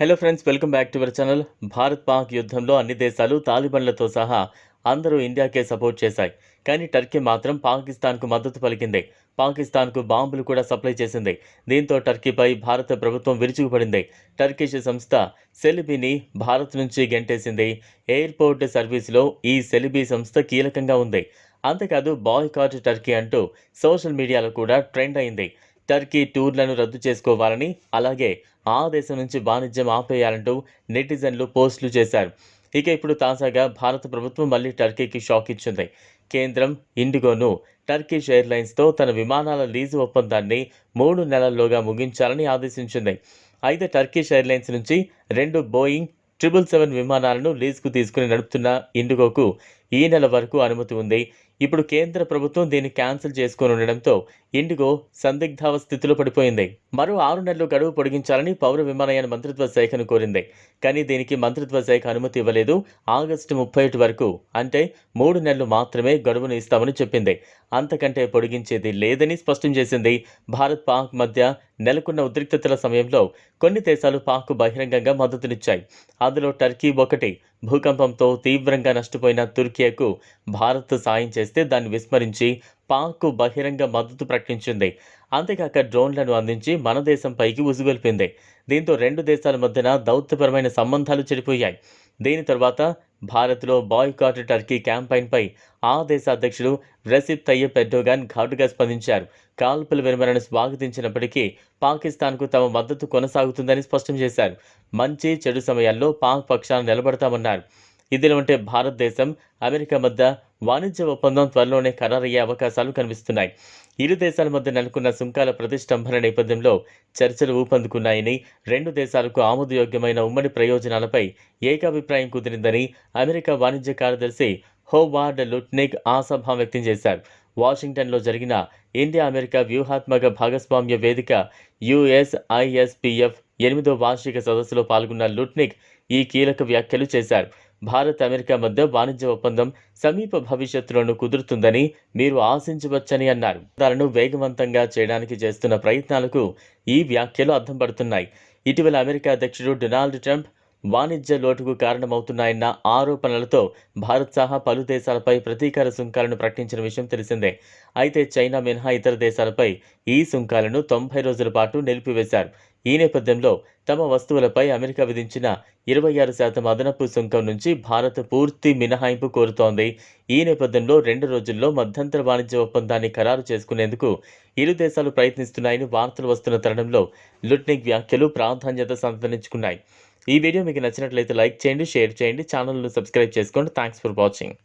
Hello friends welcome back to our channel Bharat Pak యుద్ధంలో అన్ని దేశాలు తాలిబన్లతో సహా అందరూ ఇండియాకే సపోర్ట్ చేశాయి. కానీ టర్కీ మాత్రం పాకిస్తాన్కు మద్దతు పలికింది. పాకిస్తాన్కు బాంబులు కూడా సప్లై చేసింది. దీంతో టర్కీపై భారత ప్రభుత్వం విరుచుకుపడింది. టర్కిష్ సంస్థ సెలిబీని భారత్ నుంచి గెంటేసింది. ఎయిర్పోర్ట్ సర్వీసులో ఈ సెలిబీ సంస్థ కీలకంగా ఉంది. అంతేకాదు బాయ్కాట్ టర్కీ అంటూ సోషల్ మీడియాలో కూడా ట్రెండ్ అయింది. టర్కీ టూర్లను రద్దు చేసుకోవాలని అలాగే ఆ దేశం నుంచి వాణిజ్యం ఆపేయాలంటూ నెటిజన్లు పోస్టులు చేశారు. ఇక ఇప్పుడు తాజాగా భారత ప్రభుత్వం మళ్ళీ టర్కీకి షాక్ ఇచ్చింది. కేంద్రం ఇండిగోను టర్కీష్ ఎయిర్లైన్స్తో తన విమానాల లీజు ఒప్పందాన్ని మూడు నెలల్లోగా ముగించాలని ఆదేశించింది. అయితే టర్కీష్ ఎయిర్లైన్స్ నుంచి రెండు బోయింగ్ ట్రిపుల్ సెవెన్ విమానాలను లీజుకు తీసుకుని నడుపుతున్న ఇండిగోకు ఈ నెల వరకు అనుమతి ఉంది. ఇప్పుడు కేంద్ర ప్రభుత్వం దీన్ని క్యాన్సిల్ చేసుకుని ఉండడంతో ఇండిగో సందిగ్ధావ స్థితిలో పడిపోయింది. మరో ఆరు నెలలు గడువు పొడిగించాలని పౌర విమానయాన మంత్రిత్వ శాఖను కోరింది. కానీ దీనికి మంత్రిత్వ శాఖ అనుమతి ఇవ్వలేదు. ఆగస్టు ముప్పై ఒకటి వరకు అంటే మూడు నెలలు మాత్రమే గడువును ఇస్తామని చెప్పింది. అంతకంటే పొడిగించేది లేదని స్పష్టం చేసింది. భారత్ పాక్ మధ్య నెలకొన్న ఉద్రిక్తతల సమయంలో కొన్ని దేశాలు పాక్కు బహిరంగంగా మద్దతునిచ్చాయి. అందులో టర్కీ ఒకటి భూకంపంతో తీవ్రంగా నష్టపోయిన తుర్కియాకు భారత్ సాయం చేస్తే దాన్ని విస్మరించి పాక్కు బహిరంగ మద్దతు ప్రకటించింది. అంతేకాక డ్రోన్లను అందించి మన దేశంపైకి ఉసుగొల్పింది. దీంతో రెండు దేశాల మధ్యన దౌత్యపరమైన సంబంధాలు చెడిపోయాయి. దీని తర్వాత భారత్లో బాయ్కాట్ టర్కీ క్యాంపైన్పై ఆ దేశ అధ్యక్షుడు రసిప్ తయ్యప్ ఎర్డోగాన్ ఘాటుగా స్పందించారు. కాల్పుల విరమణను స్వాగతించినప్పటికీ పాకిస్తాన్కు తమ మద్దతు కొనసాగుతుందని స్పష్టం చేశారు. మంచి చెడు సమయాల్లో పాక్ పక్షాన నిలబడతామన్నారు. ఇదిలో ఉంటే భారతదేశం అమెరికా మధ్య వాణిజ్య ఒప్పందం త్వరలోనే ఖరారయ్యే అవకాశాలు కనిపిస్తున్నాయి. ఇరు దేశాల మధ్య నెలకొన్న సుంకాల ప్రతిష్టంభన నేపథ్యంలో చర్చలు ఊపందుకున్నాయని రెండు దేశాలకు ఆమోదయోగ్యమైన ఉమ్మడి ప్రయోజనాలపై ఏకాభిప్రాయం కుదిరిందని అమెరికా వాణిజ్య కార్యదర్శి హోవార్డ్ లుట్నిక్ ఆశాభావం వ్యక్తం చేశారు. వాషింగ్టన్లో జరిగిన ఇండియా అమెరికా వ్యూహాత్మక భాగస్వామ్య వేదిక యుఎస్ఐఎస్పిఎఫ్ ఎనిమిదో వార్షిక సదస్సులో పాల్గొన్న లుట్నిక్ ఈ కీలక వ్యాఖ్యలు చేశారు. భారత్ అమెరికా మధ్య వాణిజ్య ఒప్పందం సమీప భవిష్యత్తులోనూ కుదురుతుందని మీరు ఆశించవచ్చని అన్నారు. దాలను వేగవంతంగా చేయడానికి చేస్తున్న ప్రయత్నాలకు ఈ వ్యాఖ్యలు అర్థం పడుతున్నాయి. ఇటీవల అమెరికా అధ్యక్షుడు డొనాల్డ్ ట్రంప్ వాణిజ్య లోటుకు కారణమవుతున్నాయన్న ఆరోపణలతో భారత్ సహా పలు దేశాలపై ప్రతీకార సుంకాలను ప్రకటించిన విషయం తెలిసిందే. అయితే చైనా మినహా ఇతర దేశాలపై ఈ సుంకాలను తొంభై రోజుల పాటు నిలిపివేశారు. ఈ నేపథ్యంలో తమ వస్తువులపై అమెరికా విధించిన ఇరవై ఆరు శాతం అదనపు సుంకం నుంచి భారత్ పూర్తి మినహాయింపు కోరుతోంది. ఈ నేపథ్యంలో రెండు రోజుల్లో మధ్యంతర వాణిజ్య ఒప్పందాన్ని ఖరారు చేసుకునేందుకు ఇరు దేశాలు ప్రయత్నిస్తున్నాయని వార్తలు వస్తున్న తరుణంలో లుట్నిక్ వ్యాఖ్యలు ప్రాధాన్యత సంతరించుకున్నాయి. ఈ వీడియో మీకు నచ్చినట్లయితే లైక్ చేయండి షేర్ చేయండి ఛానల్ను సబ్స్క్రైబ్ చేసుకోండి. Thanks for watching